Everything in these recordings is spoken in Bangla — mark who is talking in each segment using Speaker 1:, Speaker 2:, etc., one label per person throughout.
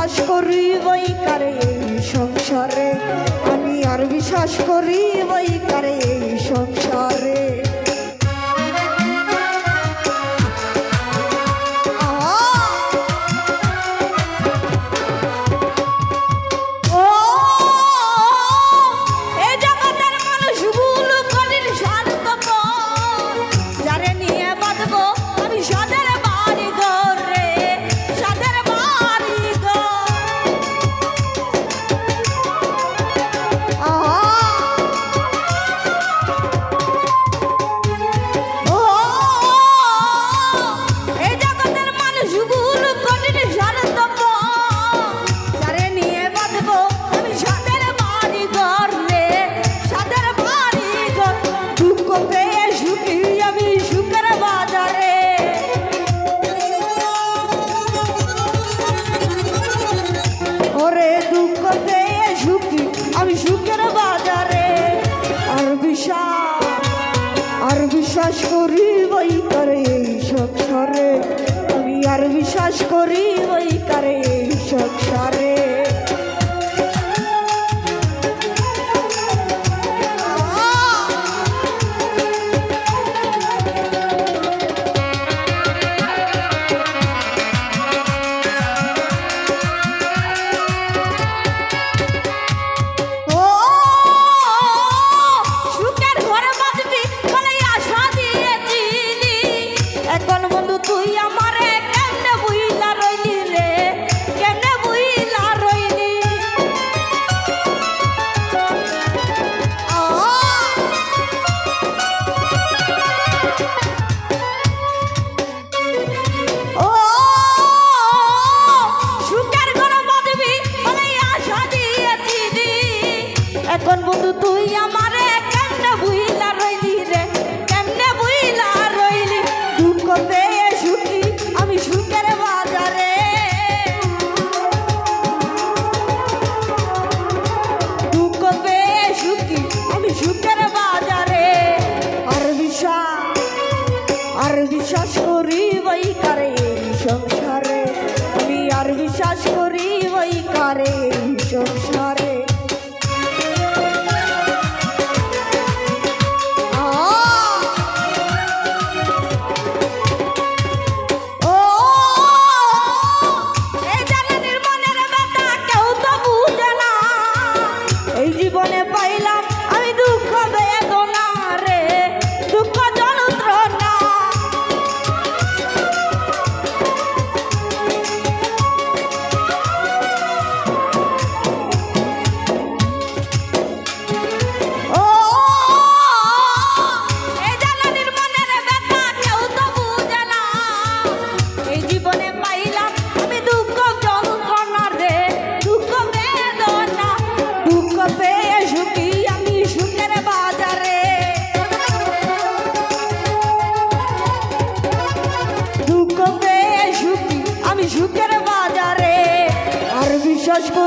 Speaker 1: বিশ্বাস করি বই কারে এই সংসারে। আমি আর বিশ্বাস করি বই কারে এই সংসারে। ওরে দুঃখ পেয়ে সুখী, আমি সুখের বাজারে। আর বিশ্বাস আর বিশ্বাস করি ওই করে এই সংসারে আমি আর বিশ্বাস করি ওই করে এই সংসারে বন্ধু, তুই আমারে কেমনে বুইলা রইলি রে? কেমনে বুইলা রইলি? দুঃখ পেয়ে সুখী, আমি সুখের বাজারে। দুঃখ পেয়ে সুখী, আমি সুখের বাজারে। আর বিশ্বাস আর বিশ্বাস করি কারে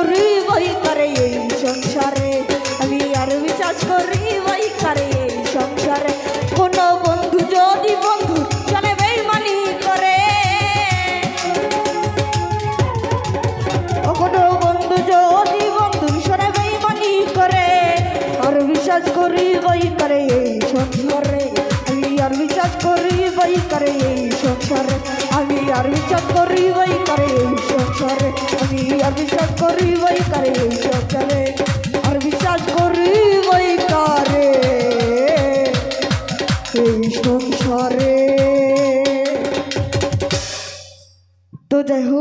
Speaker 1: করি বই করে এই সংসারে? আমি আর বিশ্বাস করি বই করে এই সংসারে। কোনো বন্ধু যদি বন্ধু চলে বেইমানি করে। কোনো বন্ধু যদি বন্ধুর সরে বেইমানি করে। আর বিশ্বাস করি বই করে এই সংসারে। আমি আর বিশ্বাস করি বই করে এই সংসারে। আমি আর সংসারে আমি অভিযোগ করি বই করে এই সংসারে